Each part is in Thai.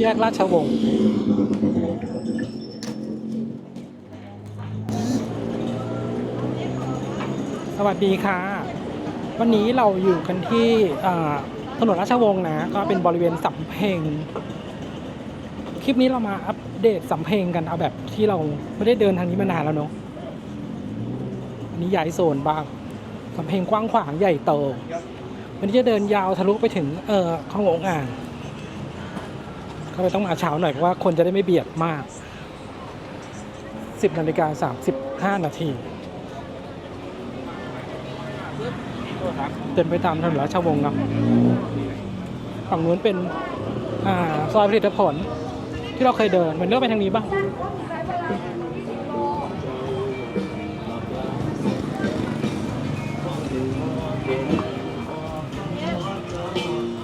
แยกราชวงศ์สวัสดีค่ะ วันนี้เราอยู่กันที่ถนนราชวงศ์นะ ก็เป็นบริเวณสำเพ็ง คลิปนี้เรามาอัปเดตสำเพ็งกันเอาแบบที่เราไม่ได้เดินทางนี้มานานแล้วเนาะอันนี้ย้ายโซนบ้างสำเพ็งกว้างขวางใหญ่โตวันนี้จะเดินยาวทะลุไปถึงเอ่อคลององอ่าง ก็เลยต้องมาเช้าหน่อยเพราะว่าคนจะได้ไม่เบียดมาก 10นาฬิกา35 นาทีเดินไปตามถนนราชวงศ์เนาะฝั่งนู้นเป็นอ่าซอยผลิตผลที่เราเคยเดินมันเลือกไปทางนี้บ้าง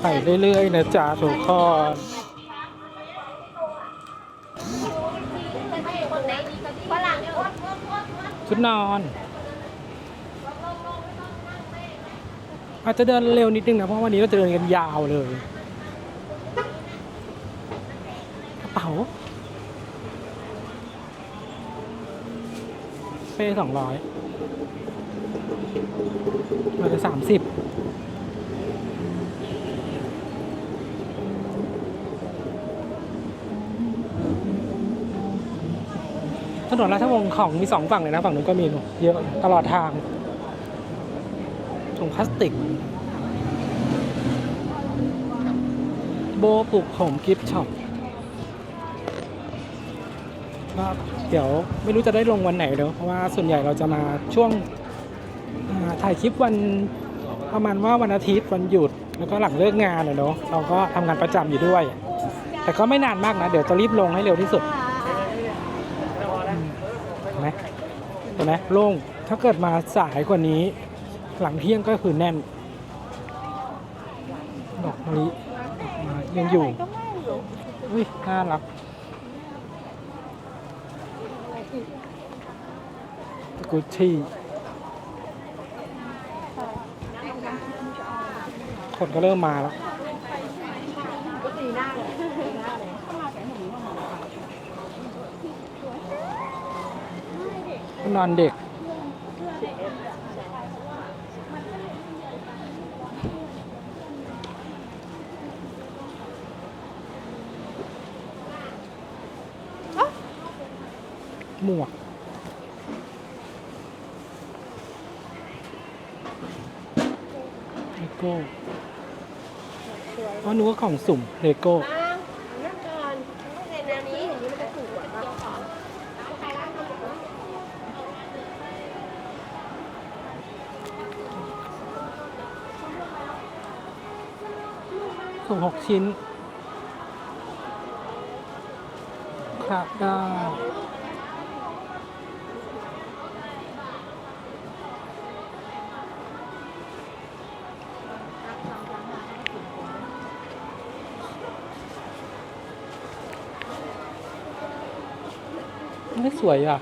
ไปเรื่อยๆนะจ๊ะทุกคน ฝรั่ง ชุดนอนอาจจะเดินเร็วนิดนึงนะเพราะวันนี้เราจะเดินกันยาวเลยกระเป๋าเป้สองร้อยมาจะสามสิบ ถนนราชวงศ์ของมีสองฝั่งเลยนะ ฝั่งนู้นก็มีเยอะตลอดทางถุงพลาสติก โบปลูกผมกิฟต์ช็อปก็เดี๋ยวไม่รู้จะได้ลงวันไหนเดี๋ยวเพราะว่าส่วนใหญ่เราจะมาช่วงถ่ายคลิปวันประมาณว่าวันอาทิตย์วันหยุดแล้วก็หลังเลิกงานเนาะเราก็ทำงานประจำอยู่ด้วย แต่ก็ไม่นานมากนะ เดี๋ยวจะรีบลงให้เร็วที่สุด เห็นไหมเห็น ไหมโล่งถ้าเกิดมาสายกว่านี้ หลังเที่ยงก็คือแน่น ดอกมะลิยังอยู่อุ้ยน่ารักกุชชี่คนก็เริ่มมาแล้ว นอนเด็ก หมวกเลโก้เพราะนึกว่าของสุ่มเลโก้ ชิ้นครับได้ไม่สวยอะ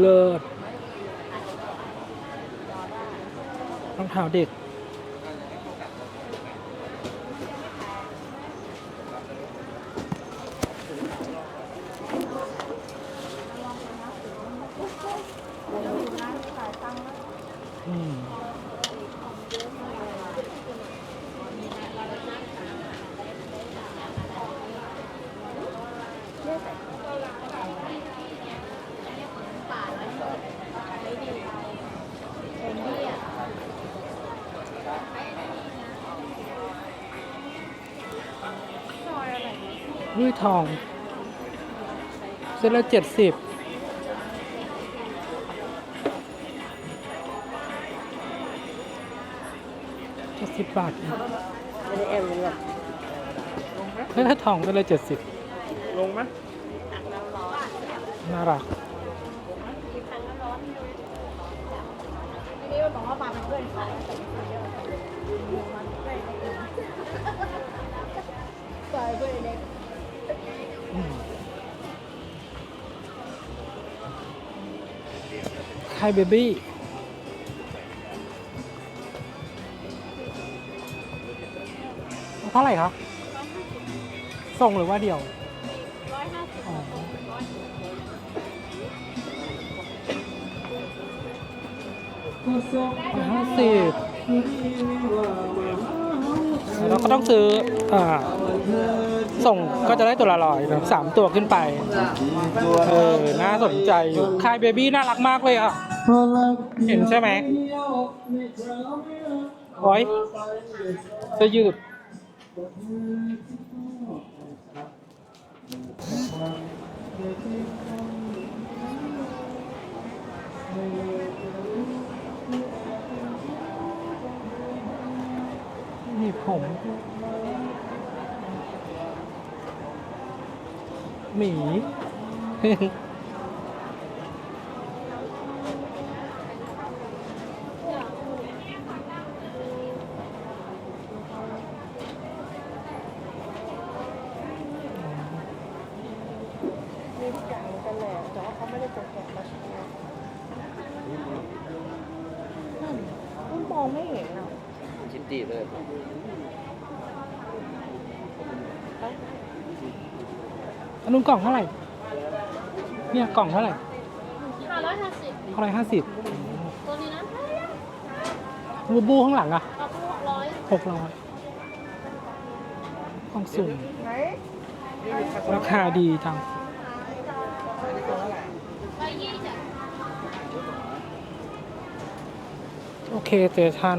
เลิศรองเท้าเด็ก อืมด้ วยทองเส้นละเจ็ดสิบเจ็ดสิบบาทเองไม่ได้แอมเลยหรอกเฮ้ยถ้าทองก็เลยเจ็ดสิบลงไหมน่ารักทีนี้มันบอกว่ามาเป็นเพื่อนเขาใส่เพื่อนเล็ก ไฮเบบี้เท่าไหร่คะส่งหรือว่าเดียวร้อยห้าสิบอ๋อร้อยห้าสิบเราก็ต้องซื้ออ่าส่งก็จะได้ตัวละร้อยสามตัวขึ้นไป เออ น่าสนใจอยู่คายเบบี้น่ารักมากเลยอะ เห็นใช่ไหมโอ้ยจะยืดนี่ผมหมีมีทุกอย่างเหมือนกันแหละแต่ว่าเขาไม่ได้ตกแต่งมาโชว์มันมองไม่เห็นอะ ชิ้นดีเลย อันนู้นก ล่องเท่าไหร่ เนี่ยกล่องเท่าไหร่ห้าร้อยห้าสิบเท่าไหร่ห้าสิบตัวนี้นะบูบูข้างหลังอะเอาพวกร้อยหกร้อยกล่องสุ่มไหนราคาดีจังร้อยยี่สิบโอเคเจทัน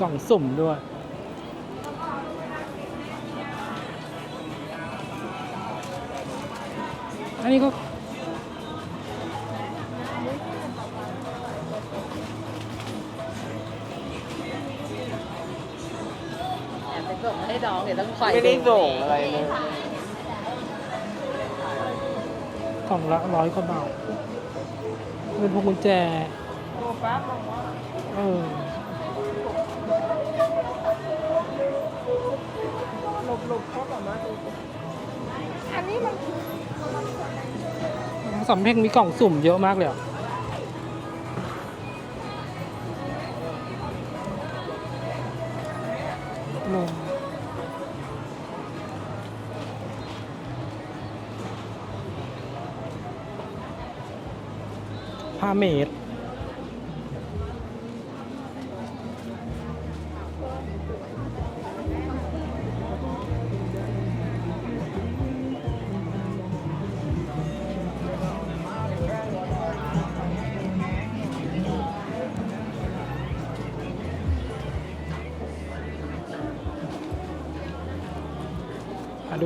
กล่องสุ่มด้วย อันนี้ก็ไปส่งให้น้องเดี๋ยวต้องคอยไม่ได้ส่งอะไรเลยกล่องละร้อยกว่าบาทเป็นพวงกุญแจ โอ้ปั๊บบอกว่าเออ หลบเขาแบบมาดูอันนี้มันสำเพ็งมีกล่องสุ่มเยอะมากเลยอะลงผ้าเมดอ่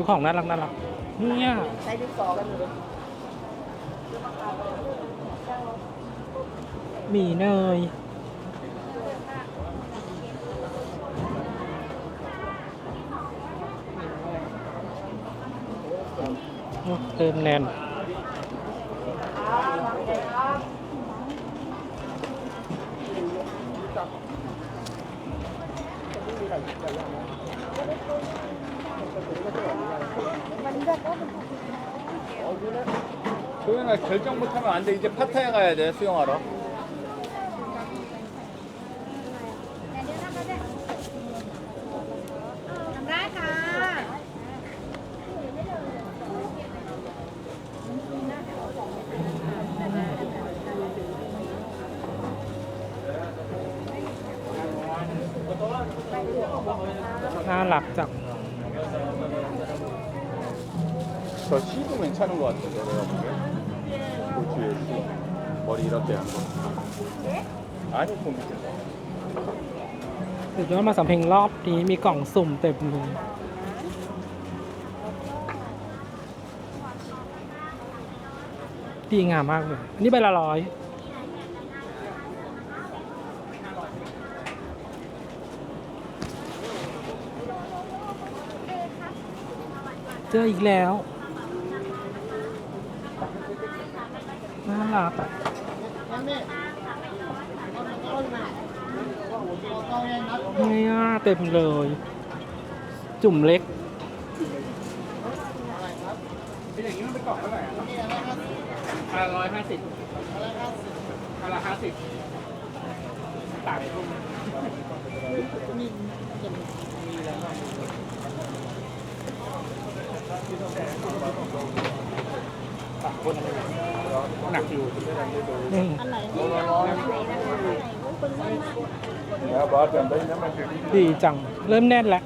ของน่ารักน่ารักเนี่ยใช้ดินสอกันอยู่หมีเนยโอ้เติมแน่น 소영아 결정 못하면 안 돼. 이제 파타야 가야 돼 수영하러. 저 시도 괜찮은 것 같은데 내가 보기엔. 그 뒤에 시. 머리 이렇게 한 거. 아니 그 밑에. สุดยอดมาสำเพ็งรอบนี้มีกล่องสุ่มเต็มเลยดีงามมากเลย อันนี้ใบละร้อย เจออีกแล้ว น่ารักอะเนี่ยเต็มเลย จุ่มเล็กอย่างนี้มันเป็นกล่องเท่าไหร่อะร้อยห้าสิบร้อยห้าสิบร้อยห้า สามคนหนักอยู่อืม Ya bazen ben hemen dediğim ดีจัง เริ่มแน่นแล้ว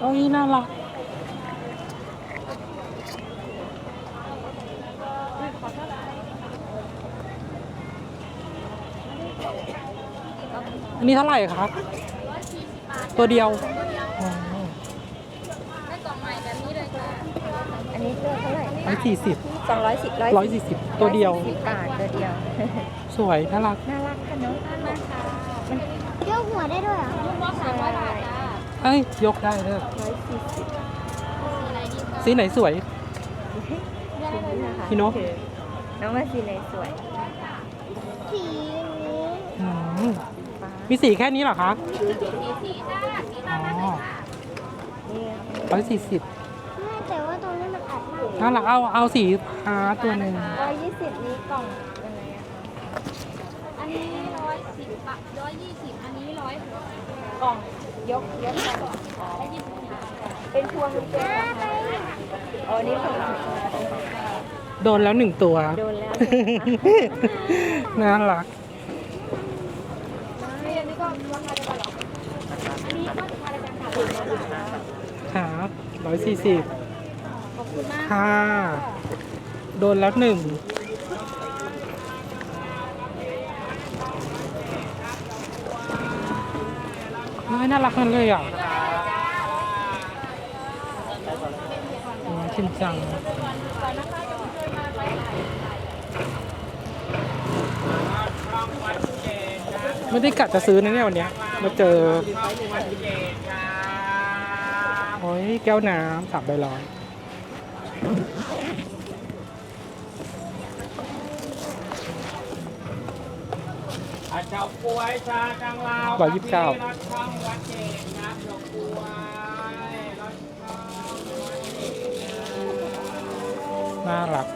โอ้ยน่ารัก อันนี้เท่าไหร่ครับตัวเดียวอ๋ออันนี้ตัวเท่าไหร่ร้อยสี่สิบสองร้อยสิบร้อยร้อยสี่สิบตัวเดียวสิบบาทตัวเดียว สวยน่ารัก น่ารักค่ะเนอะน่ารักค่ะมันเกี่ยวหัวได้ด้วยเหรอใช่ร้อยเอ้ยยกได้เด้อสี่สิบสีไหนสวยนะคะพี่นกน้องว่าสีไหนสวยสีนี้อืม มีสีแค่นี้เหรอคะอ๋อนี่ร้อยสี่สิบไม่แต่ว่าตรงนี้มันอัดมากน่ารักเอาเอาสีฟ้าตัวหนึ่งร้อยยี่สิบนี้กล่องยังไงอะคะอันนี้ร้อยสิบบาทร้อยยี่สิบอันนี้ร้อยหกกล่องยกยกกล่องเป็นพวงหรือเป็นกล่องคะอ๋อนี่พวงโดนแล้วหนึ่งตัว โดนแล้ว น่ารัก ครับร้อยสี่สิบค่ะ โดนแล้วหนึ่งเฮ้ยน่ารักนั่นเลยอะโอ้ยชินจัง ไม่ได้กะจะซื้อนะเนี่ยวันเนี้ยมาเจอโอ้ยแก้วน้ำสามใบร้อยร้อยยี่สิบเก้าน่ารัก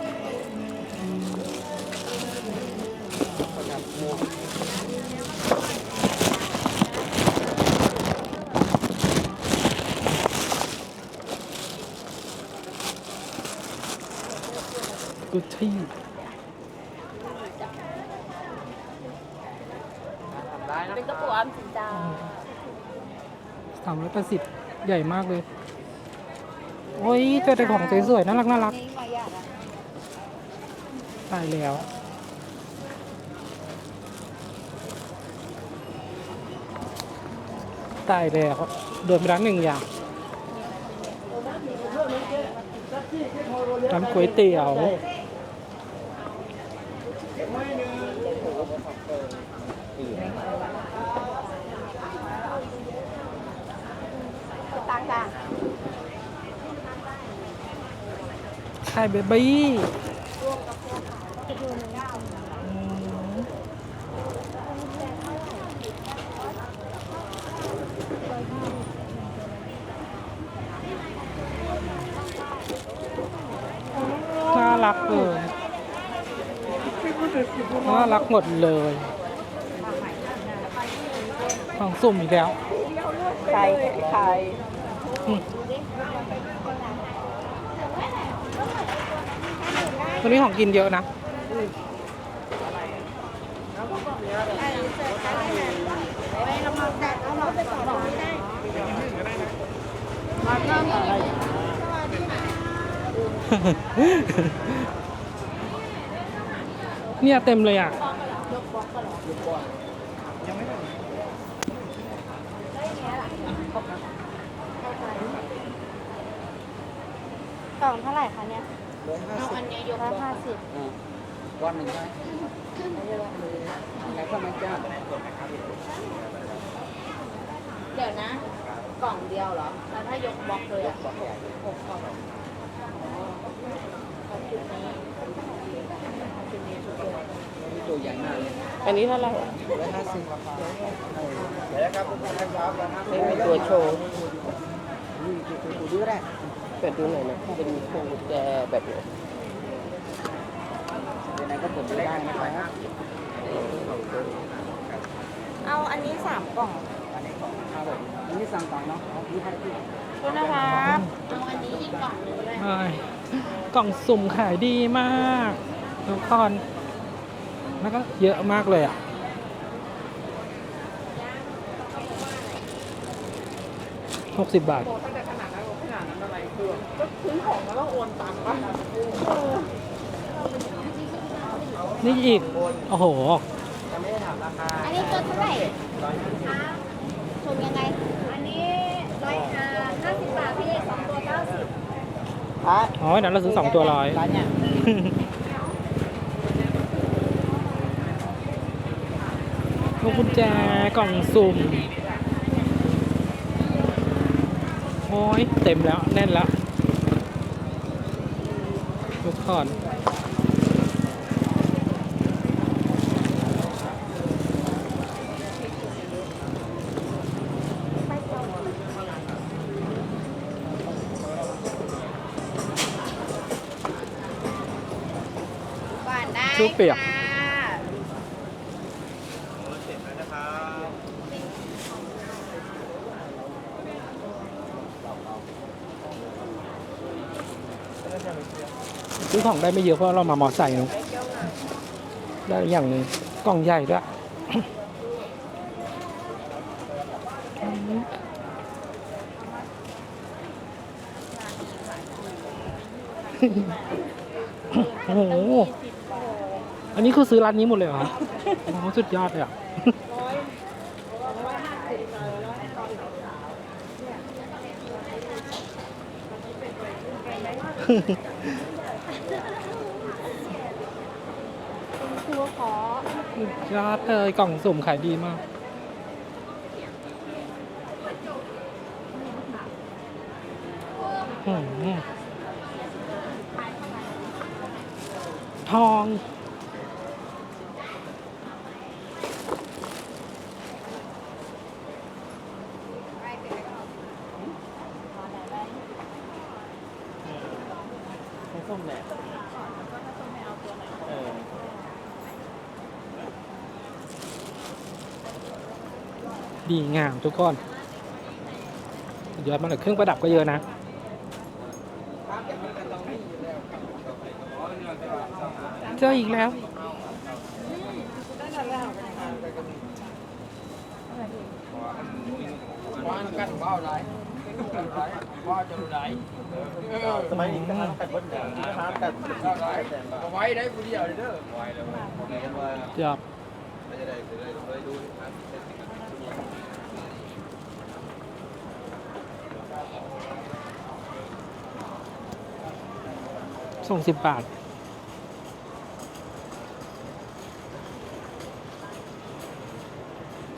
กุชชี่เป็นกระปุกออมสินจ้าสามร้อยแปดสิบใหญ่มากเลย โอ้ยเจอแต่ของสวยๆน่ารักน่ารักตายแล้วตายแล้วโดนไปร้านหนึ่งอย่างร้านก๋วยเตี๋ยว ใช่เบบี้น่ารักเลยน่ารักหมดเลย ของสุ่มอีกแล้ว ไข่ไข่ อืม วันนี้ของกินเยอะนะเนี่ยเต็มเลยอะกล่องเท่าไหร่คะเนี่ย เอาอันนี้ยกร้อยห้าสิบวันหนึ่งใช่ไหนก็ไม่จ้าเดี๋ยวนะ กล่องเดียวเหรอ แล้วถ้ายกบล็อกเลยอะหกหกกล่องเอาชุดนี้ชุดนี้ชุดเดียวตัวใหญ่มากเลยอันนี้เท่าไหร่อะร้อยห้าสิบไม่มีตัวโชว์เดูดูก็ได้เปิดดูหน่อยนะเป็นพวงกุญแจแบบไหนเดี๋ยวนั้นก็เปิดไม่ได้นะครับเอาอันนี้สามกล่องอันนี้ของข้าวแบบอันนี้สั่งก่อนเนาะเอาที่ให้ที่คุณนะครับเอาอันนี้อีกกล่องหนึงเลยเอ้ยกล่องสุ่มขายดีมากทุกคนแล้วก็เยอะมากเลยอะ หกสิบบาท ก็ซื้อของแล้วโอนตังค์ไปนี่อีก โอ้โหอันนี้ตัวเท่าไหร่ชมยังไง อันนี้ร้อยห้าห้าสิบบาทพี่สองตัวเก้าสิบอะอ๋อนั้นเราซื้อสองตัวร้อย ร้านเนี่ยลูกกุญแจกล่องสุ่ม โอ้ยเต็มแล้วแน่นแล้วทุกคนก่อนได้ลูกเปียก ค่ะ ซื้อ ของได้ไม่เยอะเพราะเรามามอไซค์นอะได้อย่างนึงกล่องใหญ่ด้วยโอ้โหอันนี้คือซื้อร้านนี้หมดเลยเหรอโอ้สุดยอดเลยอะตัวขอ สุดยอดเลยกล่องสุ่มขายดีมากอืมทองส้มแหละเออ ดีงามทุกคนยอดมากเลยเครื่องประดับก็เยอะนะเจออีกแล้วสมัยนี้ก็หาแต่บนแต่หาแต่ไว้ได้กูเดียวเลยเด้อจับ ส่งสิบบาท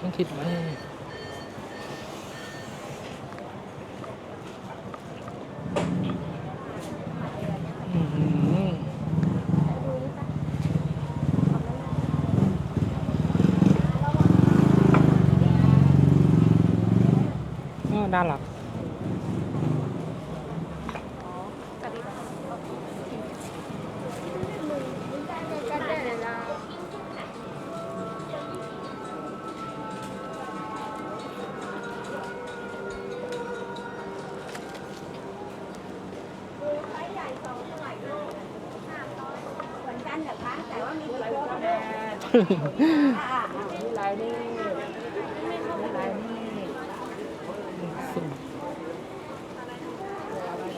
ต้องคิดไว้อื้อหือเออน่ารัก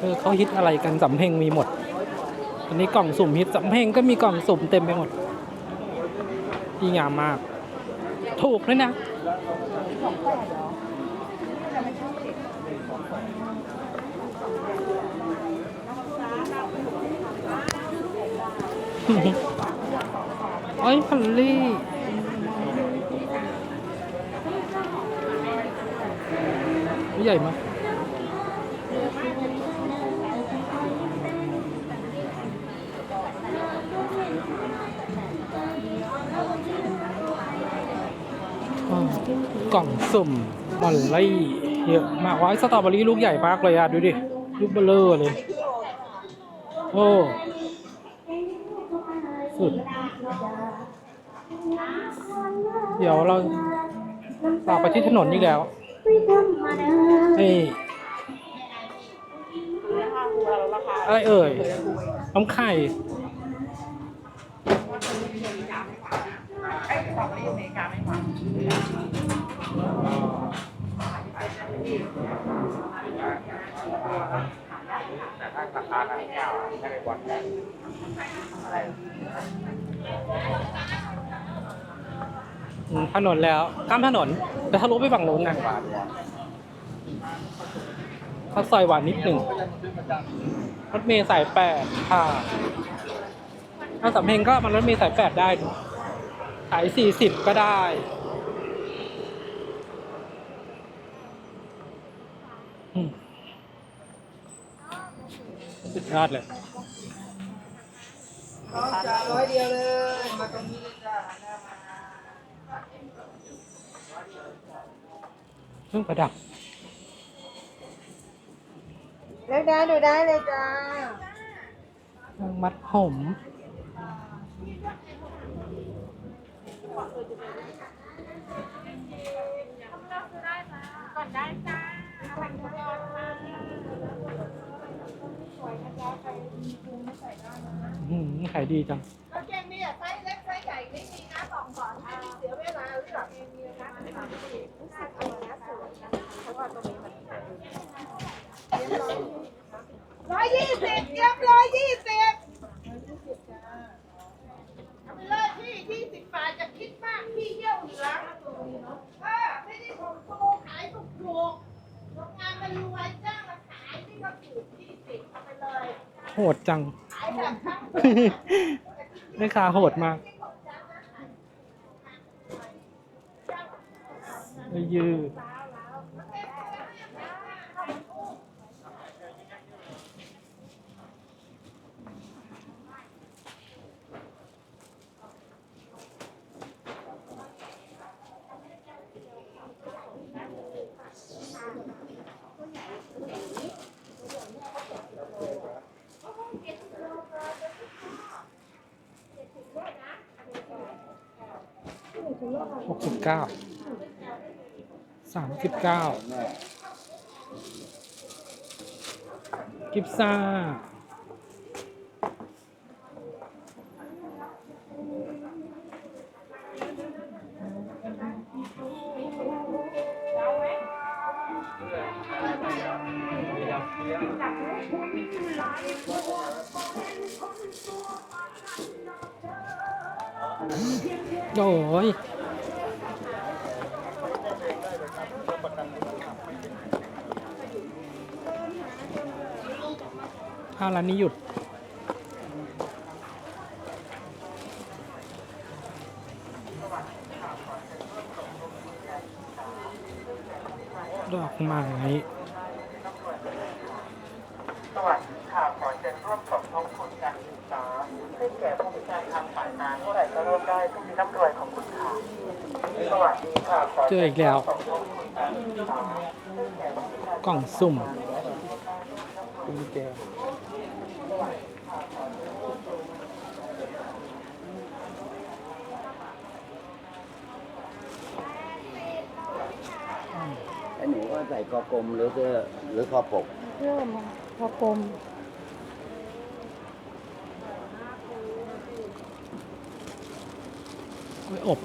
เออเขาฮิตอะไรกันสำเพ็งมีหมด อันนี้กล่องสุ่มฮิตสำเพ็งก็มีกล่องสุ่มเต็มไปหมดดีงามมาก ถูกด้วยนะเอ้ยพันลี่ ใหญ่มากอ๋อกล่องสุ่มมอลลี่เยอะมากว้ายสตรอเบอรี่ลูกใหญ่มากเลยอะดูดิ ลูกเบลเลอร์เลย โอ้ สุด เดี๋ยวเราต่อไปที่ถนนอีกแล้ว เอ้ยอะไรเอ่ยน้ำไข่แต่ ถนนแล้วข้ามถนนแต่ทะลุไปฝั่งนู้นนะบาทเนี่ยเขาซอยหวานนิดหนึ่งรถเมย์สายแปดค่ะถ้าสำเพ็งก็มันรถเมย์สายแปดได้สายสี่สิบก็ได้สุดยอดเลยร้อยเดียวเลย มาตรงนี้ เลยจ้าเครื่องประดับเลือกได้ดูได้เลยจ้าเครื่องมัดผมอืมขายดีจังกางเกงนี่อะไซส์เล็กไซส์ใหญ่ไม่มีนะสองก่อนไม่มีเสียเวลาเลือกเองมีนะรู้สึกเอานะสวยนะเพราะว่าตรงนี้มันร้อยยี่สิบเตรียมร้อยยี่สิบเอาไปเลยพี่ยี่สิบบาทจะคิดมากพี่เยี่ยวเหลืองเออไม่ได้ของโตขายถูกถูกๆโรงงานมารวยจ้างมาขายนี่ก็ถูกยี่สิบเอาไปเลย โห ดจัง แม่ค้าโหดมากยืด หกสิบเก้าสามสิบเก้ากิฟซ่า ถ้าร้านนี้หยุด ดอกไม้สวัสดีค่ะขอเชิญร่วมสมทบทุนการศึกษาให้แก่ผู้พิการทางสายตาเท่าไหร่ก็ร่วมได้ทุกมีน้ำรวยของคุณค่ะสวัสดีค่ะขอเจออีกแล้วสมทบทุนการศึกษาให้แก่ผู้พิการกล่องสุ่มกุญแจ ไอ้หนูก็ใส่ คอกลมหรือเสื้อหรือคอปกเพิ่มพอกลมกล้วยอบส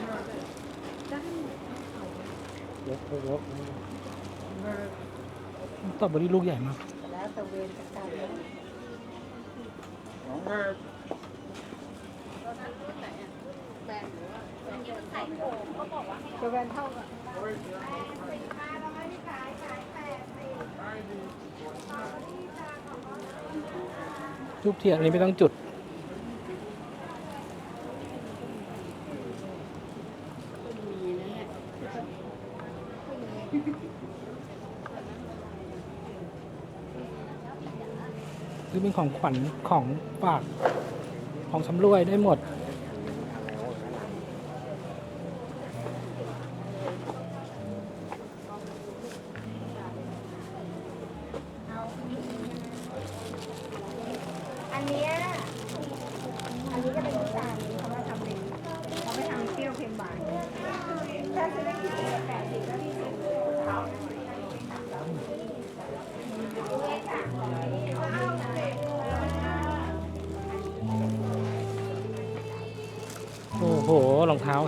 ตรอเบอรี่ลูกใหญ่มากแล้วตะเวนตะการตะเวนเท่ากับ ทูบเทียนอันนี้ไม่ต้องจุดคือเป็นของขวัญของฝากของชำรวยได้หมด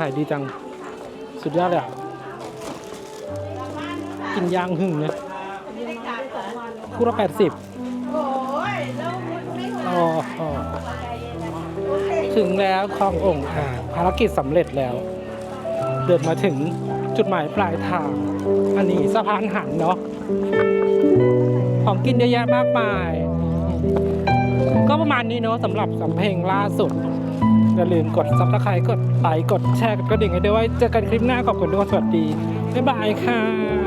ขายดีจัง สุดยอดเลยอะ กินยางหึ่งเนี่ยคู่ละแปดสิบอ๋อถึงแล้วคลององค์อ่างภารกิจสำเร็จแล้ว เดินมาถึงจุดหมายปลายทาง อันนี้สะพานหันเนาะของกินเยอะแยะมากมาย ก็ประมาณนี้เนาะสำหรับสำเพลงล่าสุด อย่าลืมกดซับสไครต์กดไลค์กดแชร์กดกระดิ่งให้ด้วยเจอกันคลิปหน้าขอบคุณทุกคนสวัสดีบ๊ายบายค่ะ